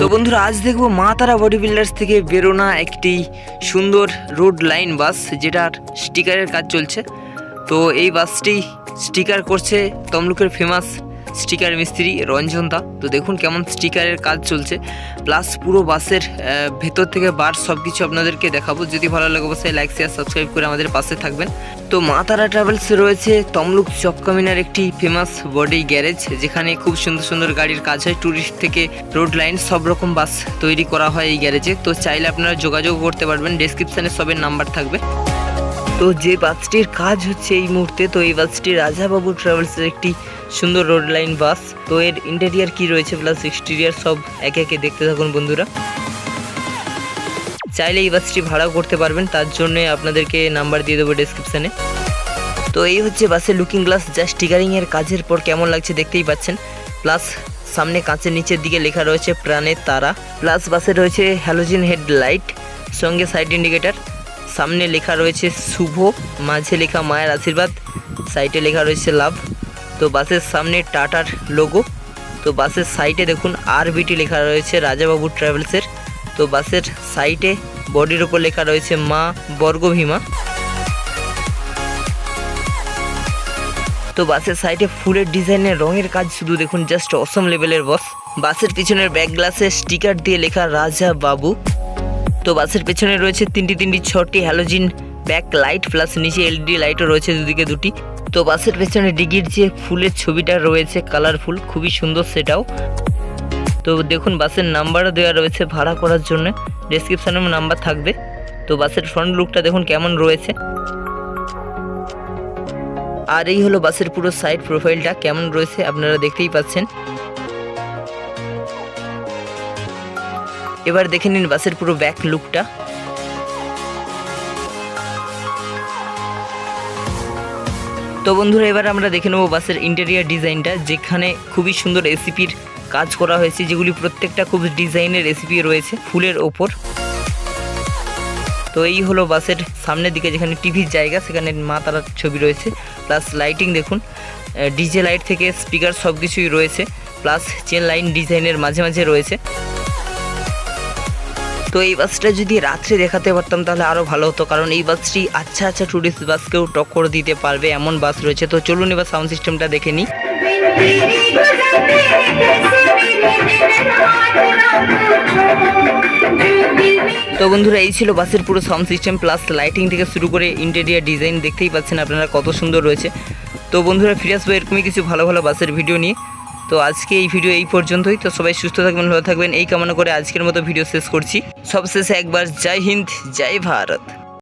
তো বন্ধুরা, আজ দেখব মা তারা বডি বিল্ডার্স থেকে বেরোনা একটি সুন্দর রোড লাইন বাস যেটার স্টিকারের কাজ চলছে। তো এই বাসটি স্টিকার করছে তমলুকের ফেমাস স্টিকার মিস্ত্রি রঞ্জন দা। তো দেখুন কেমন স্টিকারের কাজ চলছে। প্লাস পুরো বাসের ভেতর থেকে বার সব কিছু আপনাদেরকে দেখাবো। যদি ভালো লাগে অবশ্যই লাইক শেয়ার সাবস্ক্রাইব করে আমাদের পাশে থাকবেন। তো মা তারা ট্রাভেলস রয়েছে তমলুক চক্কামিনার একটি ফেমাস বডি গ্যারেজ যেখানে খুব সুন্দর সুন্দর গাড়ির কাজ হয়। ট্যুরিস্ট থেকে রোড লাইন সব রকম বাস তৈরি করা হয় এই গ্যারেজে তো চাইলে আপনারা যোগাযোগ করতে পারবেন। ডেসক্রিপশানে সবের নাম্বার থাকবে। তো যে বাসটির কাজ হচ্ছে এই মুহূর্তে, তো এই বাসটি রাজাবাবু ট্রাভেলসের একটি সুন্দর রোড লাইন বাস তো এর ইন্টেরিয়ার কি রয়েছে প্লাস এক্সটেরিয়ার সব একে একে দেখতে থাকুন বন্ধুরা। চাইলে এই বাসটি ভাড়াও করতে পারবেন, তার জন্য আপনাদেরকে নাম্বার দিয়ে দেবো ডেসক্রিপশানে তো এই হচ্ছে বাসের লুকিং গ্লাস যা স্টিকারিংয়ের কাজের পর কেমন লাগছে দেখতেই পাচ্ছেন। প্লাস সামনে কাঁচের নিচের দিকে লেখা রয়েছে প্রাণের তারা। প্লাস বাসে রয়েছে হ্যালোজিন হেডলাইট সঙ্গে সাইড ইন্ডিকেটার সামনে লেখা রয়েছে শুভ, মাঝে লেখা মায়ের আশীর্বাদ সাইডে লেখা রয়েছে লাভ। তো বাসের সামনে টাটার লোগো তো বাসের সাইডে দেখুন আর আরবিটি লেখা রয়েছে, রাজাবাবু ট্রাভেলসের তো বাসের সাইডে বডির ওপর লেখা রয়েছে মা বর্গভীমা। তো বাসের সাইডে ফুলের ডিজাইনের রঙের কাজ শুধু দেখুন জাস্ট অসম লেভেলের বস বাসের পিছনের ব্যাক গ্লাসে স্টিকার দিয়ে লেখা রাজা বাবু তো বাসের পেছনে রয়েছে তিনটি তিনটি ছটি হ্যালোজিন ব্যাক লাইট প্লাস নিচে এলইডি লাইটও রয়েছে দুদিকে দুটি। তো বাসের পেছনে ডিগির যে ফুলের ছবিটা রয়েছে কালারফুল খুবই সুন্দর সেটাও। তো দেখুন, বাসের নাম্বারও দেওয়া রয়েছে ভাড়া করার জন্য। ডেসক্রিপশানে নাম্বার থাকবে। তো বাসের ফ্রন্ট লুকটা দেখুন কেমন রয়েছে। আর এই হলো বাসের পুরো সাইড প্রোফাইলটা কেমন রয়েছে আপনারা দেখতেই পাচ্ছেন। এবার দেখে নিন বাসের পুরো ব্যাক লুকটা তো বন্ধুরা, এবার আমরা দেখে নেব বাসের ইন্টেরিয়ার ডিজাইনটা যেখানে খুবই সুন্দর এসিপির কাজ করা হয়েছে, যেগুলি প্রত্যেকটা খুব ডিজাইনের রেসিপি রয়েছে, ফুলের ওপর। তো এই হলো বাসের সামনের দিকে, যেখানে টিভির জায়গা, সেখানে মা তারার ছবি রয়েছে প্লাস লাইটিং দেখুন। ডিজে লাইট থেকে স্পিকার সব কিছুই রয়েছে প্লাস চেন লাইন ডিজাইনের মাঝে মাঝে রয়েছে। তো এই বাসটা যদি রাত্রে দেখাতে পারতাম তাহলে আরও ভালো হতো, কারণ এই বাসটি আচ্ছা আচ্ছা ট্যুরিস্ট বাসকেও টক্কর দিতে পারবে এমন বাস রয়েছে। তো চলুন এবার সাউন্ড সিস্টেমটা দেখে নিই। তো বন্ধুরা, এই ছিল বাসের পুরো সাউন্ড সিস্টেম প্লাস লাইটিং থেকে শুরু করে ইন্টেরিয়ার ডিজাইন দেখতেই পাচ্ছেন আপনারা কত সুন্দর রয়েছে। তো বন্ধুরা, ফিরে আসব এরকমই কিছু ভালো ভালো বাসের ভিডিও নিয়ে। তো আজকে এই ভিডিও এই পর্যন্তই। তো সবাই সুস্থ থাকবেন, ভালো থাকবেন। এই কামনা করে আজকের মতো ভিডিও শেষ করছি। সবশেষে একবার জয় হিন্দ, জয় ভারত।